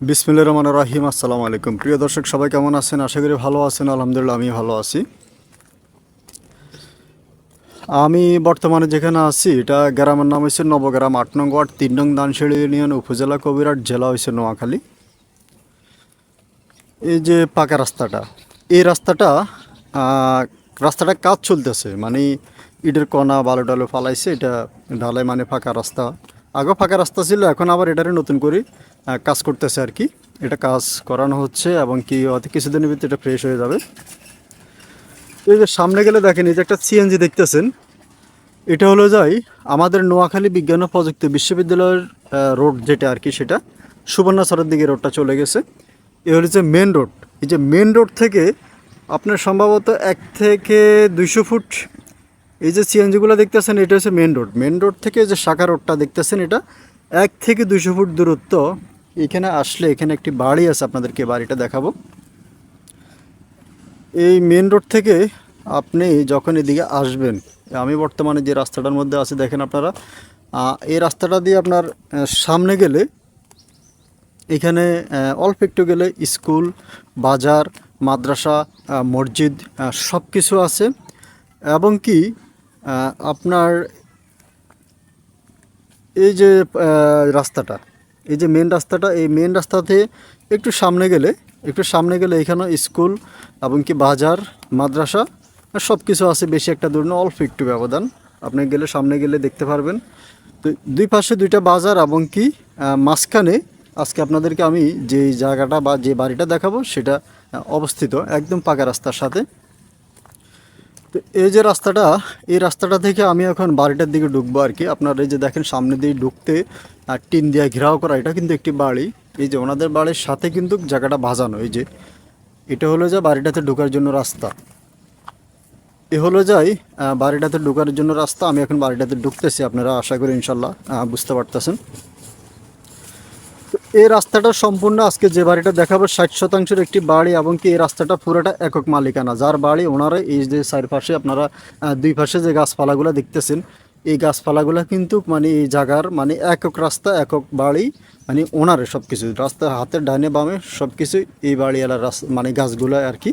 বিসমিল্লা রহমান রাহিম, আসসালামু আলাইকুম। প্রিয় দর্শক, সবাই কেমন আছেন? আশা করি ভালো আছেন, আলহামদুলিল্লাহ আমি ভালো আছি। আমি বর্তমানে যেখানে আছি, এটা গ্রামের নাম হয়েছে নবগ্রাম, আট নং ওয়ার্ড, তিন নং দানশিড়ি ইউনিয়ন, উপজেলা কবিরাট জেলা হয়েছে নোয়াখালী। এই যে পাকা রাস্তাটা, এই রাস্তাটা রাস্তাটা কাজ চলতেছে মানে ইটের কণা বালু টালু ফালাইছে, এটা ঢালাই মানে ফাঁকা রাস্তা। আগেও ফাঁকা রাস্তা ছিল, এখন আবার এটারে নতুন করে কাজ করতেছে আর কি। এটা কাজ করানো হচ্ছে এবং কি হয়তো কিছুদিনের ভিতরে এটা ফ্রেশ হয়ে যাবে। এই যে সামনে গেলে দেখেন, এই যে একটা সিএনজি দেখতেছেন, এটা হলো যাই, আমাদের নোয়াখালী বিজ্ঞান ও প্রযুক্তি বিশ্ববিদ্যালয়ের রোড যেটা আর কি সেটা, সুবর্ণাচরের দিকে রোডটা চলে গেছে। এ হলো যে মেন রোড এই যে মেন রোড থেকে আপনার সম্ভবত এক থেকে দুইশো ফুট এই যে সিএনজিগুলো দেখতেছেন, এটা হচ্ছে মেন রোড মেন রোড থেকে যে শাখা রোডটা দেখতেছেন, এটা এক থেকে দুশো ফুট দূরত্ব। এখানে আসলে এখানে একটি বাড়ি আছে, আপনাদেরকে বাড়িটা দেখাবো। এই মেন রোড থেকে আপনি যখন এদিকে আসবেন, আমি বর্তমানে যে রাস্তাটার মধ্যে আছি, দেখেন আপনারা এই রাস্তাটা দিয়ে আপনার সামনে গেলে এখানে অল্প একটু গেলে স্কুল, বাজার, মাদ্রাসা মসজিদ সব কিছু আছে। এবং কি আপনার এই যে রাস্তাটা, এই যে মেন রাস্তাটা, এই মেন রাস্তাতে একটু সামনে গেলে, একটু সামনে গেলে এখানে স্কুল এবং কি বাজার, মাদ্রাসা সব কিছু আছে, বেশি একটা দূর না, অল্প একটু ব্যবধান। আপনি গেলে, সামনে গেলে দেখতে পারবেন। তো দুই পাশে দুইটা বাজার এবং কি মাঝখানে আজকে আপনাদেরকে আমি যে জায়গাটা বা যে বাড়িটা দেখাবো, সেটা অবস্থিত, একদম পাকা রাস্তার সাথে। তো এই যে রাস্তাটা, এই রাস্তাটা থেকে আমি এখন বাড়িটার দিকে ঢুকবো আর কি। আপনারা এই যে দেখেন, সামনে দিয়ে ঢুকতে আর টিন দিয়ে ঘেরাও করা, এটা কিন্তু একটি বাড়ি। এই যে ওনাদের বাড়ির সাথে কিন্তু জায়গাটা ভাজানো এই যে। এটা হলো যে বাড়িটাতে ঢোকার জন্য রাস্তা। এ হলো যাই বাড়িটাতে ঢোকার জন্য রাস্তা। আমি এখন বাড়িটাতে ঢুকতেছি, আপনারা আশা করি ইনশাল্লাহ বুঝতে পারতেছেন। এই রাস্তাটা সম্পূর্ণ আজকে যে বাড়িটা দেখাবো, ষাট শতাংশের একটি বাড়ি এবং কি এই রাস্তাটা পুরোটা একক মালিকানা। যার বাড়ি ওনারা এই যে চারপাশে আপনারা দুই পাশে যে গাছপালাগুলো দেখতেছেন, এই গাছপালাগুলো কিন্তু মানে এই জায়গার মানে একক রাস্তা, একক বাড়ি মানে ওনারে সব কিছু রাস্তা হাতের ডানে বামে সব কিছু এই বাড়িওয়ালার রাস্তা মানে গাছগুলো আর কি।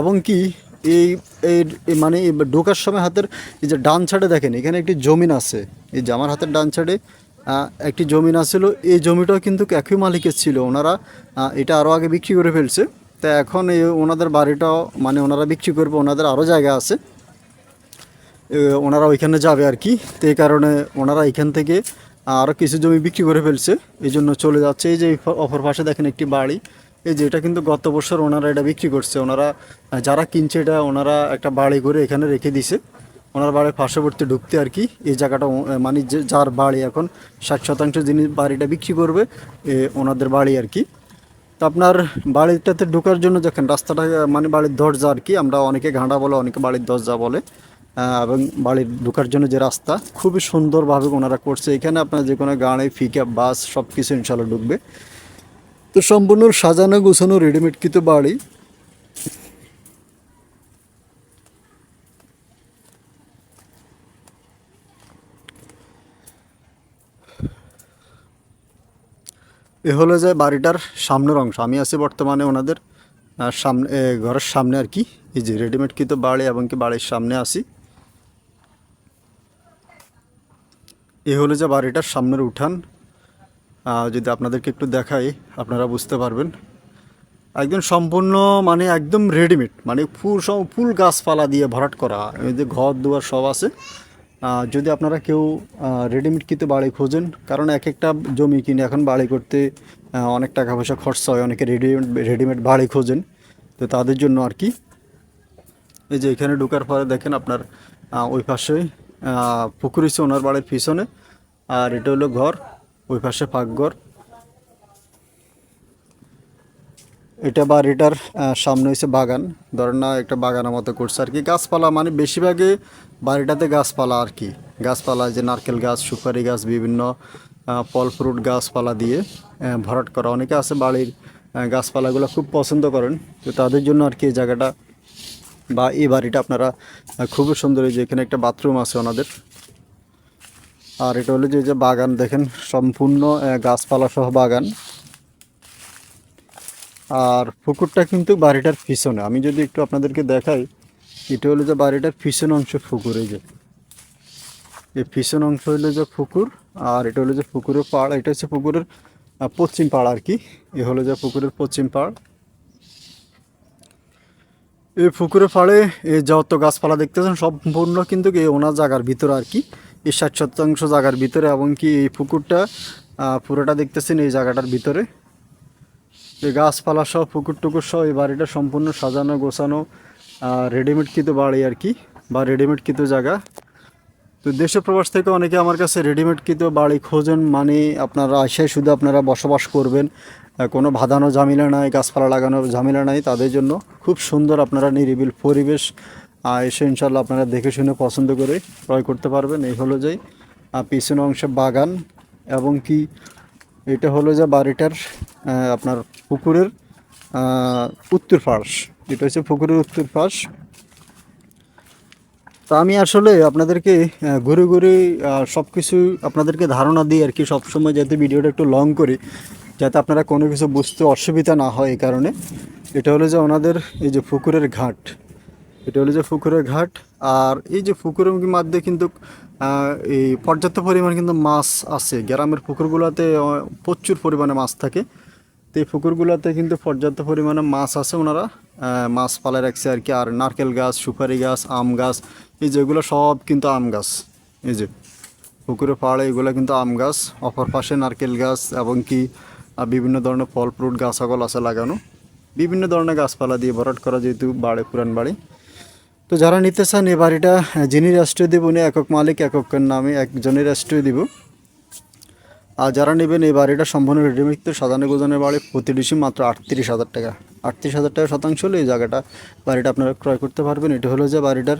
এবং কি এই এই মানে ঢোকার সময় হাতের এই যে ডান ছাড়ে দেখেন, এখানে একটি জমিন আছে। এই যে আমার হাতের ডান ছাড়ে একটি জমিন আছিল এই জমিটাও কিন্তু একই মালিকের ছিল। ওনারা এটা আরও আগে বিক্রি করে ফেলছে। তা এখন এই ওনাদের বাড়িটাও মানে ওনারা বিক্রি করবে, ওনাদের আরও জায়গা আছে। ওনারা ওইখানে যাবে আর কি। তো এই কারণে ওনারা এখান থেকে আরও কিছু জমি বিক্রি করে ফেলছে। এই জন্য চলে যাচ্ছে। এই যে অপর পাশে দেখেন একটি বাড়ি। এই যে এটা কিন্তু গত বছর ওনারা এটা বিক্রি করছে। ওনারা, যারা কিনছে এটা ওনারা একটা বাড়ি করে এখানে রেখে দিছে। ওনার বাড়ির পার্শ্ববর্তী ঢুকতে আর কি এই জায়গাটা মানে যে যার বাড়ি এখন ষাট শতাংশ যিনি বাড়িটা বিক্রি করবে এ, ওনাদের বাড়ি আর কি। তো আপনার বাড়িটাতে ঢোকার জন্য দেখেন রাস্তাটা মানে বাড়ির দরজা আর কি আমরা অনেকে ঘাঁটা বলে অনেকে বাড়ির দরজা বলে এবং বাড়ির ঢোকার জন্য যে রাস্তা খুবই সুন্দরভাবে ওনারা করছে। এখানে আপনার যে কোনো গাড়ি ফিকা বাস সব কিছু ইনশাল্লাহ ঢুকবে। তো সম্পূর্ণ সাজানো গোছানো রেডিমেড কিন্তু বাড়ি। এ হলো যে বাড়িটার সামনের অংশ। আমি আছি বর্তমানে ওনাদের সামনে ঘরের সামনে আর কি। এই যে রেডিমেড কিন্তু বাড়ি এবং কি বাড়ির সামনে আছি। এ হলো যে বাড়িটার সামনের উঠান। যদি আপনাদেরকে একটু দেখাই, আপনারা বুঝতে পারবেন। একদম সম্পূর্ণ মানে একদম রেডিমেড মানে ফুল সব ফুল গাছপালা দিয়ে ভরাট করা। এই যে ঘর দুয়ার সব আছে। যদি আপনারা কেউ রেডিমেড কিনতে বাড়ি খোঁজেন কারণ এক একটা জমি কিনে এখন বাড়ি করতে অনেক টাকা পয়সা খরচা হয় অনেকে রেডিমেড রেডিমেড বাড়ি খোঁজেন। তো তাদের জন্য আর কি। এই যে এখানে ঢোকার পরে দেখেন আপনার ওই পাশে পুকুর হচ্ছে ওনার বাড়ির পিছনে আর এটা হলো ঘর ওই পাশে পাকঘর। এটা বাড়িটার আহ, সামনে হচ্ছে বাগান। ধরেন না একটা বাগানের মতো করছে আর কি। গাছপালা মানে বেশিরভাগে বাড়িটাতে গাছপালা আর কি। গাছপালা, যে নারকেল গাছ, সুপারি গাছ, বিভিন্ন ফল ফ্রুট গাছপালা দিয়ে ভরাট করা। অনেকে আছে বাড়ির গাছপালাগুলো খুব পছন্দ করেন। তো তাদের জন্য আর কি এই জায়গাটা বা এই বাড়িটা আপনারা খুবই সুন্দর। যে এখানে একটা বাথরুম আছে ওনাদের। আর এটা হলো যে যে বাগান দেখেন, সম্পূর্ণ গাছপালা সহ বাগান। আর পুকুরটা কিন্তু বাড়িটার পিছনে। আমি যদি একটু আপনাদেরকে দেখাই এটা হলো যে বাড়িটার পিছন অংশ পুকুর, এই যে। এই পিছন অংশ হলো যে পুকুর, আর এটা হলো যে পুকুরের পাড়, এটা হচ্ছে পুকুরের পশ্চিম পাড় আর কি। এ হলো যে পুকুরের পশ্চিম পাড়। এই পুকুরের পাড়ে এই যত গাছপালা দেখতেছেন, সম্পূর্ণ কিন্তু এই ওনার জায়গার ভিতরে আর কি। এই ষাট শতাংশ জায়গার ভিতরে, এবং কি এই পুকুরটা পুরোটা দেখতেছেন এই জায়গাটার ভিতরে। এই গাছপালা সহ পুকুর টুকুর সহ এই বাড়িটা সম্পূর্ণ সাজানো, গোছানো রেডিমেড বাড়ি আর কি, বা রেডিমেড জায়গা। তো দেশে প্রবাস থেকে অনেকে আমার কাছে রেডিমেড বাড়ি খোঁজেন মানে আপনারা আসায় শুধু আপনারা বসবাস করবেন কোনো বাঁধানো ঝামেলা নাই, গাছপালা লাগানো ঝামেলা নাই, তাদের জন্য খুব সুন্দর আপনারা নিরিবিল পরিবেশ এসে ইনশাল্লাহ আপনারা দেখে শুনে পছন্দ করে ক্রয় করতে পারবেন। এই হলো যে পিছনে অংশে বাগান এবং কি, এটা হলো যে বাড়িটার আপনার পুকুরের উত্তর পাশ। এটা হচ্ছে পুকুরের উত্তর পাশ। তা আমি আসলে আপনাদেরকে ঘুরে ঘুরে সব কিছু আপনাদেরকে ধারণা দিই আর কি সবসময় যাতে ভিডিওটা একটু লং করি, যাতে আপনারা কোনো কিছু বুঝতে অসুবিধা না হয় এই কারণে। এটা হলো যে ওনাদের এই যে পুকুরের ঘাট। এটা হলো যে পুকুরের ঘাট। আর এই যে পুকুরের মধ্যে কিন্তু এই পর্যাপ্ত পরিমাণ কিন্তু মাছ আছে। গ্রামের পুকুরগুলোতে প্রচুর পরিমাণে মাছ থাকে। তো এই পুকুরগুলোতে কিন্তু পর্যাপ্ত পরিমাণে মাছ আছে ওনারা। মাছ পালে রাখছে আর কি। আর নারকেল গাছ, সুপারি গাছ, আম গাছ, এই যেগুলো সব কিন্তু আম গাছ। এই যে পুকুরে পাহাড়ে এগুলো কিন্তু আম গাছ। অপর পাশে নারকেল গাছ এবং কি বিভিন্ন ধরনের ফল, ফ্রুট গাছ সকল আছে লাগানো। বিভিন্ন ধরনের গাছপালা দিয়ে ভরাট করা যেহেতু বাড়ি, পুরান বাড়ি। তো যারা নিতে চান এই বাড়িটা, যিনি রাষ্ট্রীয় দেব উনি একক মালিক, এককের নামে একজনের রাষ্ট্রীয় দিব। আর যারা নেবেন এই বাড়িটা সম্পূর্ণ রেডিমেড সাজানো গোজানের বাড়ি, প্রতি ডিসি মাত্র আটত্রিশ হাজার টাকা। আটত্রিশ হাজার টাকা শতাংশ হলে এই জায়গাটা। বাড়িটা আপনারা ক্রয় করতে পারবেন। এটা হলো যে বাড়িটার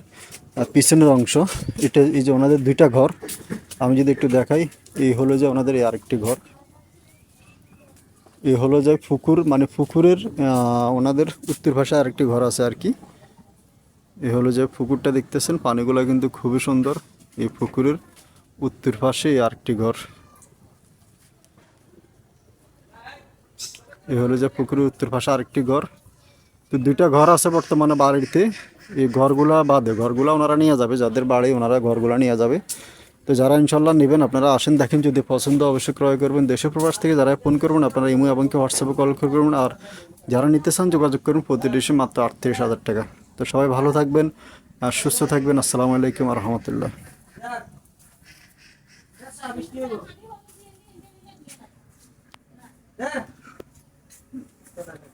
পিছনের অংশ। এটা এই যে ওনাদের দুইটা ঘর। আমি যদি একটু দেখাই, এই হলো যে ওনাদের এই আরেকটি ঘর। এই হলো যে পুকুর মানে পুকুরের ওনাদের উত্তর ভাষায় আরেকটি ঘর আছে আর কি। এই হলো যে পুকুরটা দেখতেছেন, পানিগুলো কিন্তু খুবই সুন্দর। এই পুকুরের উত্তর পাশে আরেকটি ঘর। এই হলো যে পুকুরের উত্তর পাশে আরেকটি ঘর। তো দুইটা ঘর আছে বর্তমানে বাড়িতে। এই ঘরগুলা বাদে, ঘরগুলা ওনারা নিয়ে যাবে, যাদের বাড়ি ওনারা ঘরগুলা নিয়ে যাবে। তো যারা ইনশাল্লাহ নেবেন, আপনারা আসেন, দেখেন, যদি পছন্দ অবশ্যই ক্রয় করবেন। দেশের প্রবাস থেকে যারা ফোন করবেন, আপনারা ইমো এবং হোয়াটসঅ্যাপে কল করবেন। আর যারা নিতে চান, যোগাযোগ করুন, প্রতি ডিসে মাত্র আটত্রিশ হাজার টাকা। তো সবাই ভালো থাকবেন আর সুস্থ থাকবেন। আসসালামু আলাইকুম রহমতুল্লাহ। হ্যাঁ